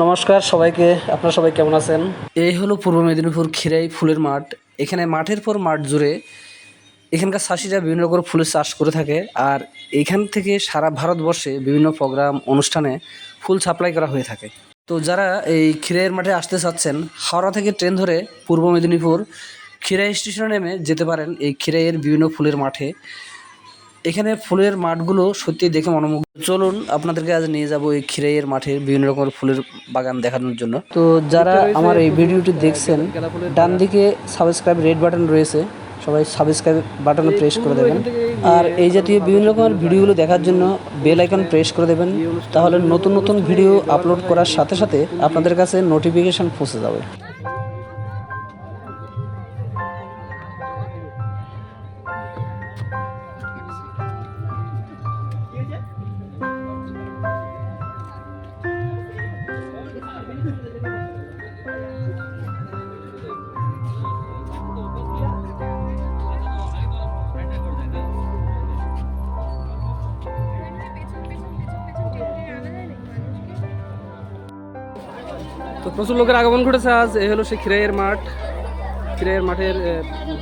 নমস্কার, সবাইকে। আপনারা সবাই কেমন আছেন? এই হলো পূর্ব মেদিনীপুর খিরাই ফুলের মাঠ। এখানে মাঠের পর মাঠ জুড়ে এখানকার চাষিরা বিভিন্ন রকম ফুলের চাষ করে থাকে আর এখান থেকে সারা ভারতবর্ষে বিভিন্ন প্রোগ্রাম, অনুষ্ঠানে ফুল সাপ্লাই করা হয়ে থাকে। তো যারা এই খিরাইয়ের মাঠে আসতে চাচ্ছেন, হাওড়া থেকে ট্রেন ধরে পূর্ব মেদিনীপুর খিরাই স্টেশনে নেমে যেতে পারেন এই খিরাইয়ের বিভিন্ন ফুলের মাঠে। এখানে ফুলের মাঠগুলো সত্যি দেখে মনোমুগ্ধ। চলুন আপনাদেরকে আজ নিয়ে যাব এই খিরাইয়ের মাঠে বিভিন্ন রকমের ফুলের বাগান দেখানোর জন্য। তো যারা আমার এই ভিডিওটি দেখছেন ডান দিকে সাবস্ক্রাইব রেড বাটন রয়েছে। সবাই সাবস্ক্রাইব বাটনে প্রেস করে দেবেন। আর এই জাতীয় বিভিন্ন রকমের ভিডিওগুলো দেখার জন্য বেল আইকন প্রেস করে দেবেন। তাহলে নতুন নতুন ভিডিও আপলোড করার সাথে সাথে আপনাদের কাছে নোটিফিকেশন পৌঁছে যাবে। প্রচুর লোকের আগমন ঘটেছে আজ। এই হলো সেই খিরাইয়ের মাঠ। খিরাইয়ের মাঠের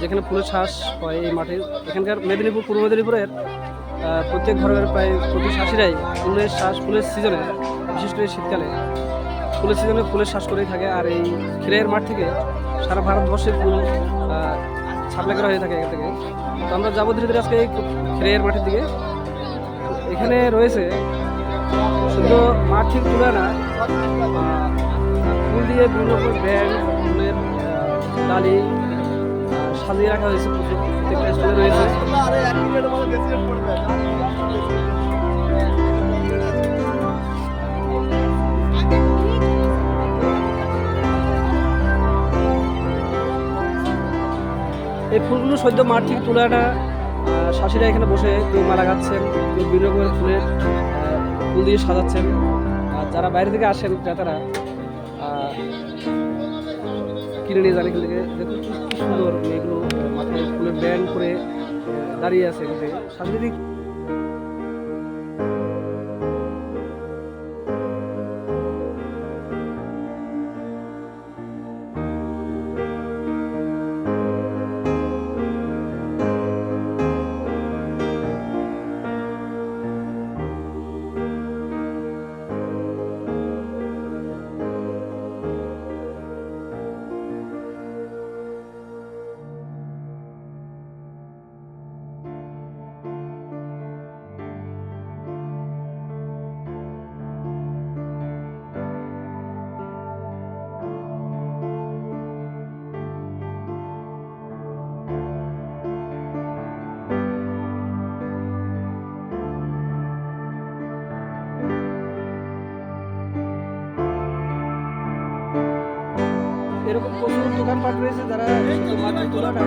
যেখানে ফুলের শ্বাস হয় এই মাঠে। এখানকার মেদিনীপুর, পূর্ব মেদিনীপুরের প্রত্যেক ঘরের প্রায় প্রতি চাষিরাই ফুলের শ্বাস ফুলের সিজনে বিশেষ করে শীতকালে, ফুলের সিজনে ফুলের শ্বাস করেই থাকে। আর এই খিরাইয়ের মাঠ থেকে সারা ভারতবর্ষে ফুল সাপ্লাই করা হয়ে থাকে এখান থেকে। তো আমরা যাব ধীরে ধীরে আজকে এই খিরাইয়ের মাঠের দিকে। এখানে রয়েছে শুধু মাঠ ঠিক তুলে না ফুল দিয়ে বিভিন্ন রকমের ব্যান্ড ফুলের ডালি সাজিয়ে রাখা হয়েছে প্রত্যেকটা রয়েছে। এই ফুলগুলো সদ্য মাঠ থেকে তুলে আনা আহ, শাশুড়িরা এখানে বসে কেউ মালা গাচ্ছেন কেউ বিভিন্ন রকমের ফুলের ফুল দিয়ে সাজাচ্ছেন। আর যারা বাইরে থেকে আসেন ক্রেতারা কিনে নিয়ে যান এখান থেকে? সুন্দর এগুলো আহ, মাথায় ফুলের ব্যান্ড করে দাঁড়িয়ে আছে এখান দোকানপাট রয়েছে যারা শুধু মাটির তুলাটা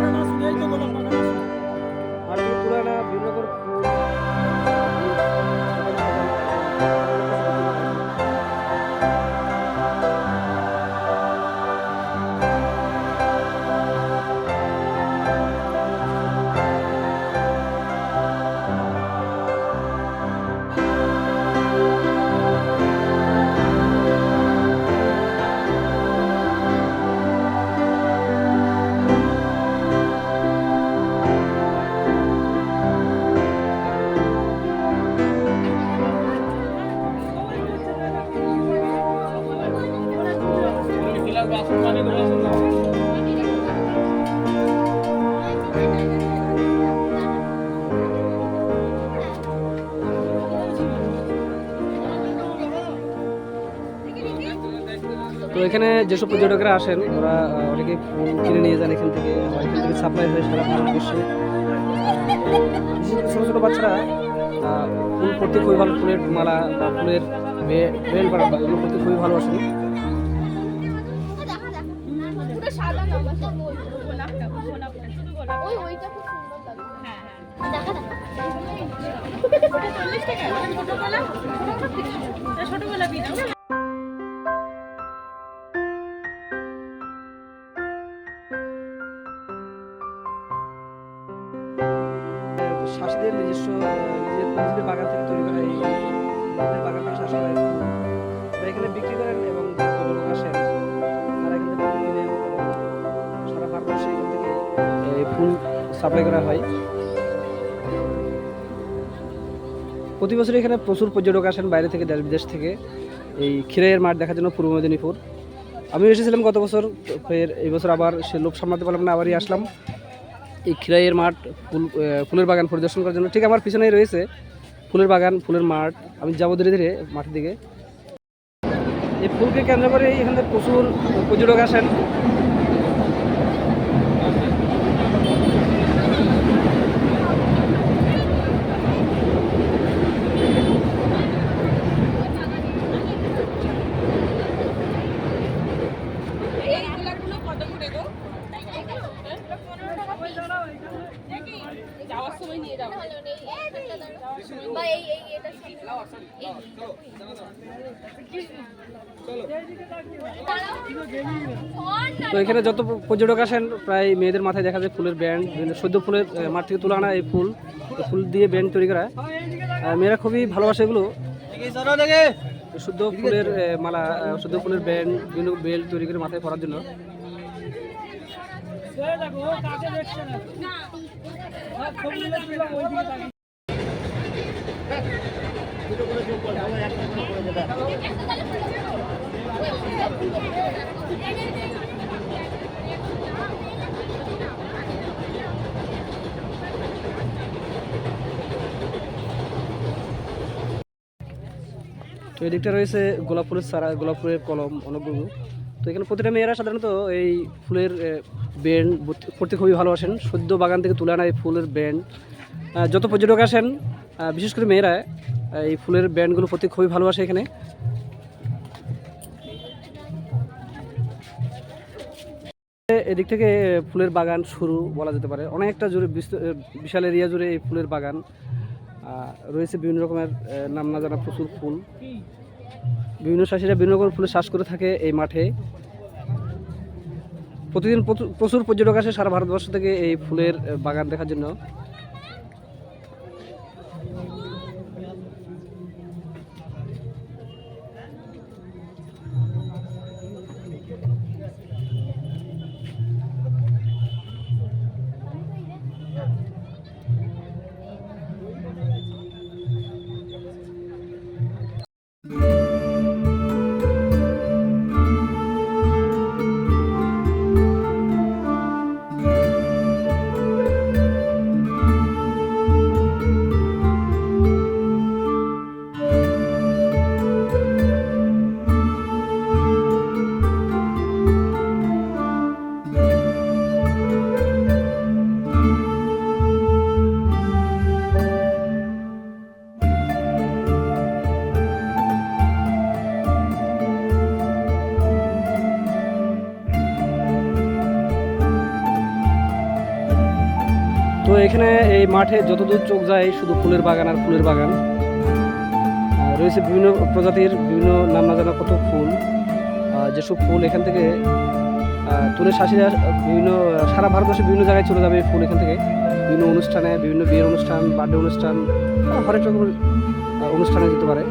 তো এখানে যেসব পর্যটকরা আসেন, ওরা অনেকে ফুল কিনে নিয়ে যান এখান থেকে এখান থেকে সাপ্লাই হয়ে সারা ভারতবর্ষে ছোটো ছোটো বাচ্চারা ফুল পড়তে খুবই ভালো, ফুলের মালা বা ফুলের বেল বা এগুলো পড়তে খুবই ভালোবাসেন। বিক্রি করেন এবং আসেন। তারা থেকে ফুল সারা ভারতবর্ষে এখান থেকে ফুল সাপ্লাই করা হয়। প্রতি বছর এখানে প্রচুর পর্যটক আসেন বাইরে থেকে দেশ বিদেশ থেকে। এই খিরাইয়ের মাঠ দেখার জন্য পূর্ব মেদিনীপুর। আমি এসেছিলাম গত বছর ফের এই বছর আবার সে লোভ সামলাতে পারলাম না, আবারই আসলাম। এই ক্ষীরাইয়ের মাঠ ফুল ফুলের বাগান পরিদর্শন করার জন্য। ঠিক আমার পিছনেই রয়েছে ফুলের বাগান, ফুলের মাঠ। আমি যাব ধীরে ধীরে মাঠের দিকে। এই ফুলকে কেন্দ্র করে এখানে প্রচুর পর্যটক আসেন। যাওয়ার সময় নিয়ে যাব বা এই এই এটা তো এখানে যত পর্যটক আসেন প্রায় মেয়েদের মাথায় দেখা যায় ফুলের ব্যান্ড বিভিন্ন সদ্য ফুলের মাঠ থেকে তুলে আনা এই ফুল। ফুল দিয়ে ব্যান্ড তৈরি করা মেয়েরা খুবই ভালোবাসে এগুলো। শুদ্ধ ফুলের মালা শুদ্ধ ফুলের ব্যান্ড বিভিন্ন বেল তৈরি করে মাথায় পরার জন্য। তো এদিকটা রয়েছে গোলাপ ফুলের সারা গোলাপ ফুলের কলম, অনেকগুলো। তো এখানে প্রতিটা মেয়েরা সাধারণত এই ফুলের ব্যান্ড করতে খুবই ভালোবাসেন। সদ্য বাগান থেকে তুলে আনা এই ফুলের ব্যান্ড। যত পর্যটক আসেন বিশেষ করে মেয়েরা এই ফুলের ব্যান্ডগুলো প্রতি খুবই ভালোবাসে এখানে। এদিক থেকে ফুলের বাগান শুরু বলা যেতে পারে। অনেকটা জুড়ে বিশাল এরিয়া জুড়ে এই ফুলের বাগান। রয়েছে বিভিন্ন রকমের নাম না জানা প্রচুর ফুল। বিভিন্ন চাষিরা বিভিন্ন রকমের ফুলের চাষ করে থাকে এই মাঠে। প্রতিদিন প্রচুর- পর্যটক আসে সারা ভারতবর্ষ থেকে এই ফুলের বাগান দেখার জন্য। তো এখানে এই মাঠে যতদূর চোখ যায় শুধু ফুলের বাগান আর ফুলের বাগান। রয়েছে বিভিন্ন প্রজাতির বিভিন্ন নাম না জানা কত ফুল। যেসব ফুল এখান থেকে তুলে শাসিরা বিভিন্ন, সারা ভারতবর্ষে বিভিন্ন জায়গায় চলে যাবে ফুল এখান থেকে। বিভিন্ন অনুষ্ঠানে, বিভিন্ন বিয়ের অনুষ্ঠান বার্থডে অনুষ্ঠান হরেক রকমের অনুষ্ঠানে যেতে পারে।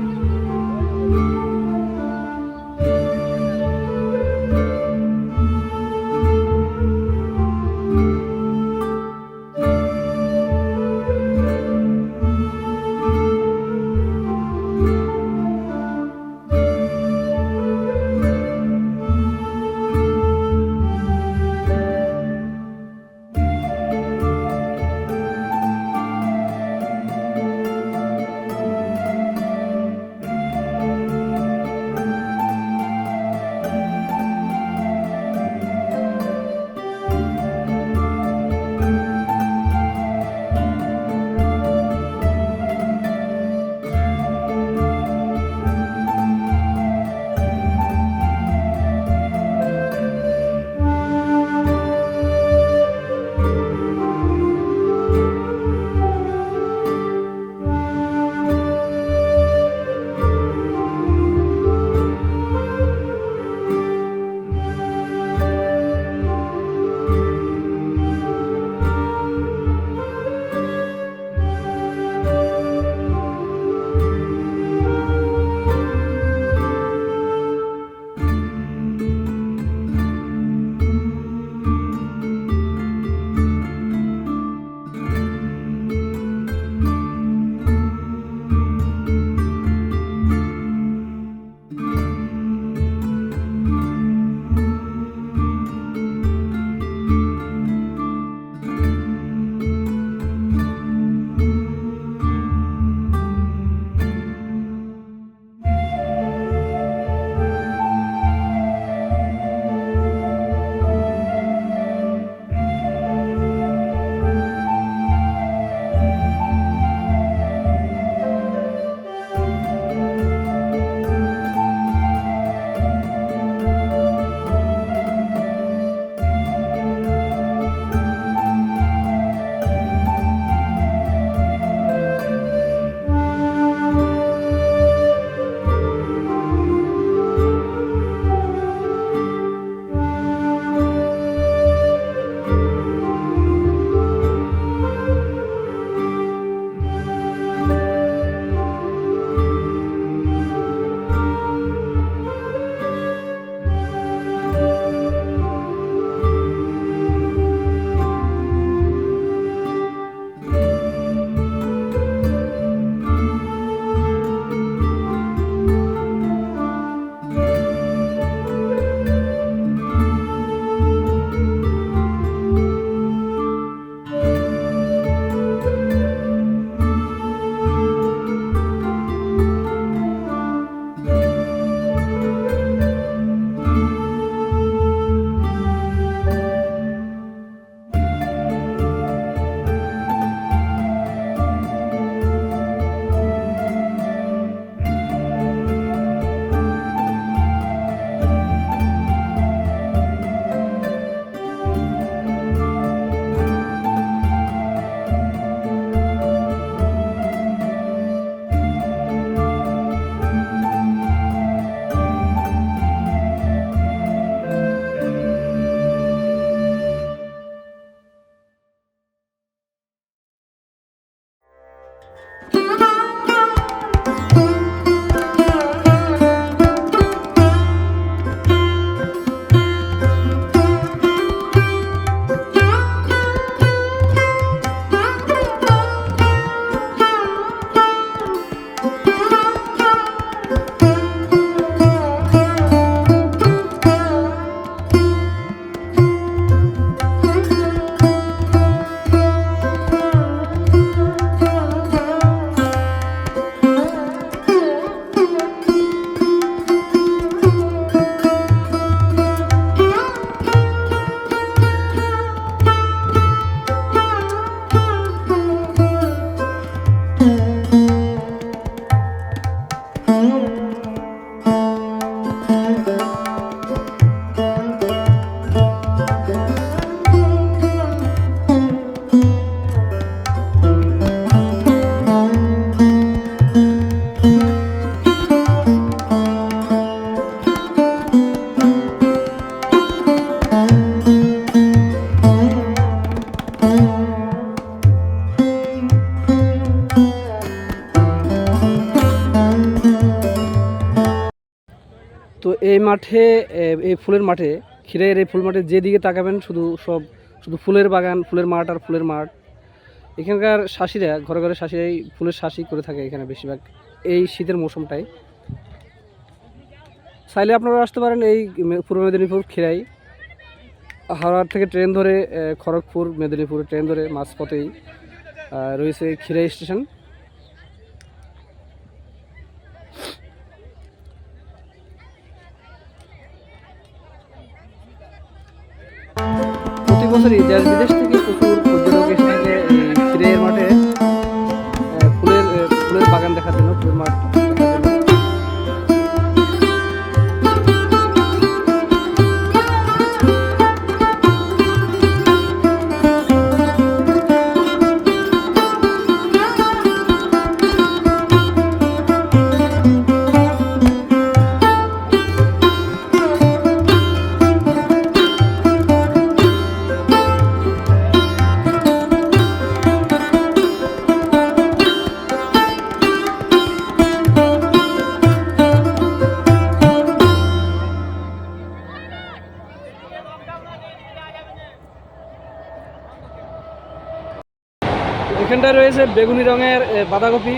মাঠে এই ফুলের মাঠে, ক্ষীরের এই ফুল মাঠে যেদিকে তাকাবেন, শুধু সব, শুধু ফুলের বাগান, ফুলের মাঠ আর ফুলের মাঠ। এখানকার শাসিরা, ঘরে ঘরে শাসিরাই ফুলের শাসি করে থাকে এখানে বেশিরভাগ, এই শীতের মৌসুমটাই চাইলে আপনারা আসতে পারেন এই পূর্ব মেদিনীপুর খিরাই হাওড়ার থেকে ট্রেন ধরে খড়গপুর, মেদিনীপুর ট্রেন ধরে মাঝপথেই রয়েছে খিরাই স্টেশন। প্রতি বছরই দেশ বিদেশ থেকে এখানটায় রয়েছে বেগুনি রঙের বাঁধাকপি।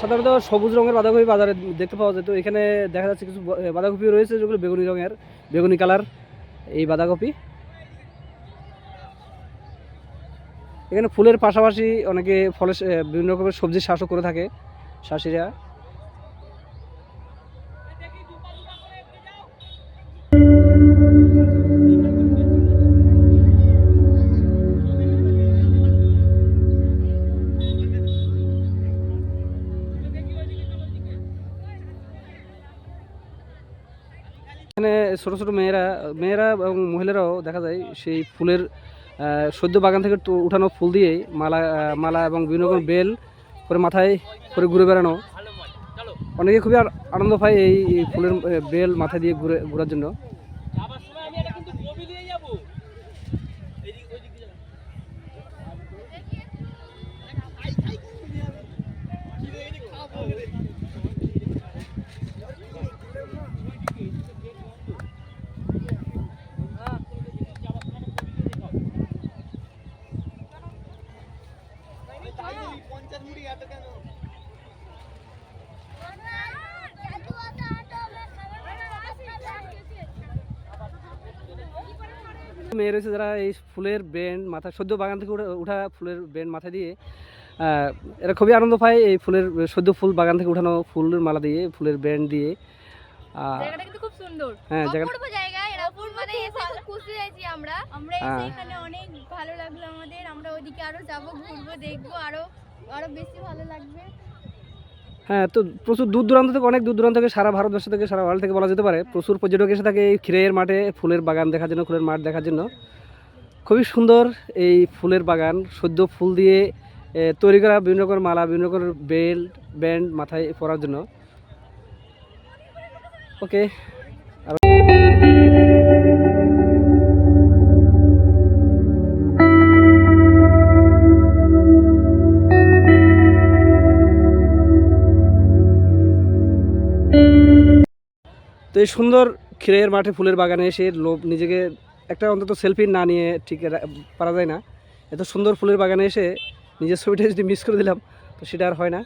সাধারণত সবুজ রঙের বাঁধাকপি বাজারে দেখতে পাওয়া যায়। তো এখানে দেখা যাচ্ছে কিছু বাঁধাকপি রয়েছে, যেগুলো বেগুনি রঙের, বেগুনি কালার এই বাঁধাকপি। এখানে ফুলের পাশাপাশি অনেকে ফলের বিভিন্ন রকমের সবজির শাসও করে থাকে, চাষিরা। ছোট ছোটো মেয়েরা মেয়েরা এবং মহিলারাও দেখা যায় সেই ফুলের সদ্য বাগান থেকে উঠানো ফুল দিয়ে মালা মালা এবং বিভিন্ন রকম বেল করে মাথায় করে ঘুরে বেড়ানো। অনেকে খুবই আনন্দ পায় এই ফুলের বেল মাথায় দিয়ে ঘুরে, ঘোরার জন্য। মেয়ে রয়েছে যারা এই ফুলের ব্যান্ড মাথা সদ্য বাগান থেকে উঠা- ফুলের ব্যান্ড মাথা দিয়ে আহ, এরা খুবই আনন্দ পায় এই ফুলের সদ্য ফুল বাগান থেকে উঠানো ফুলের মালা দিয়ে ফুলের ব্যান্ড দিয়ে। জায়গাটা কিন্তু খুব সুন্দর। হ্যাঁ জায়গা মানে এসে খুব খুশি হয়েছি আমরা। আমরা হ্যাঁ। এসে এখানে অনেক ভালো লাগল আমাদের। আমরা ওইদিকে আরও যাব ঘুরবো দেখব আরও আরও বেশি ভালো লাগবে। হ্যাঁ তো প্রচুর দূর দূরান্ত থেকে, অনেক দূর দূরান্ত থেকে, সারা ভারতবর্ষ থেকে, সারা ওয়ার্ল্ড থেকে বলা যেতে পারে, প্রচুর পর্যটক এসে থাকে এই খিরের মাঠে, ফুলের বাগান দেখার জন্য, ফুলের মাঠ দেখার জন্য। খুবই সুন্দর এই ফুলের বাগান, সদ্য ফুল দিয়ে তৈরি করা বিভিন্ন রকমের মালা, বিভিন্ন রকমের বেল্ট ব্যান্ড মাথায় পরার জন্য। ওকে তো এই সুন্দর খিরের মাঠে ফুলের বাগানে এসে লোভ নিজেকে একটা অন্তত সেলফি না নিয়ে ঠিক পারা যায় না। এত সুন্দর ফুলের বাগানে এসে নিজের ছবিটা যদি মিস করে দিলাম, তো সেটা আর হয় না।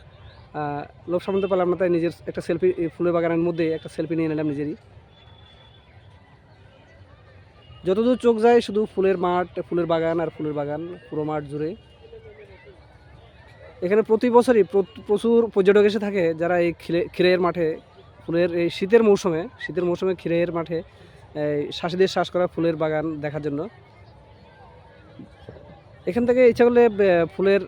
লোভ সামলাতে পারলাম না, তাই নিজের একটা সেলফি ফুলের বাগানের মধ্যে একটা সেলফি নিয়ে নিলাম নিজেরই। যতদূর চোখ যায়, শুধু ফুলের মাঠ, ফুলের বাগান আর ফুলের বাগান, পুরো মাঠ জুড়ে। এখানে প্রতি বছরই প্রচুর পর্যটক এসে থাকে যারা এই খিরে খিরের মাঠে ফুলের, এই শীতের মৌসুমে শীতের মৌসুমে খিরের মাঠে শাসিদের শ্বাস করা ফুলের বাগান দেখার জন্য। এখান থেকে ইচ্ছা করলে ফুলের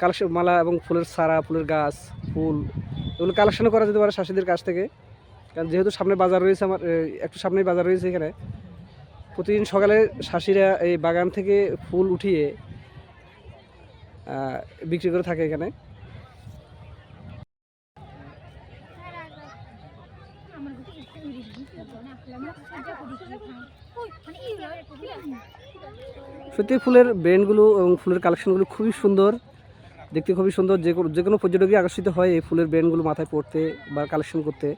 কালেকশন মালা এবং ফুলের সারা, ফুলের গাছ, ফুল, এগুলো কালেকশন করা যেতে পারে শাসিদের কাছ থেকে। কারণ যেহেতু সামনে বাজার রয়েছে আমার একটু সামনেই বাজার রয়েছে এখানে। প্রতিদিন সকালে শাসিরা এই বাগান থেকে ফুল উঠিয়ে বিক্রি করে থাকে এখানে। সত্যি ফুলের ব্র্যান্ডগুলো এবং ফুলের কালেকশনগুলো খুবই সুন্দর। দেখতে খুবই সুন্দর। যে কোনো পর্যটকই আকর্ষিত হয় এই ফুলের ব্র্যান্ডগুলো মাথায় পড়তে বা কালেকশন করতে।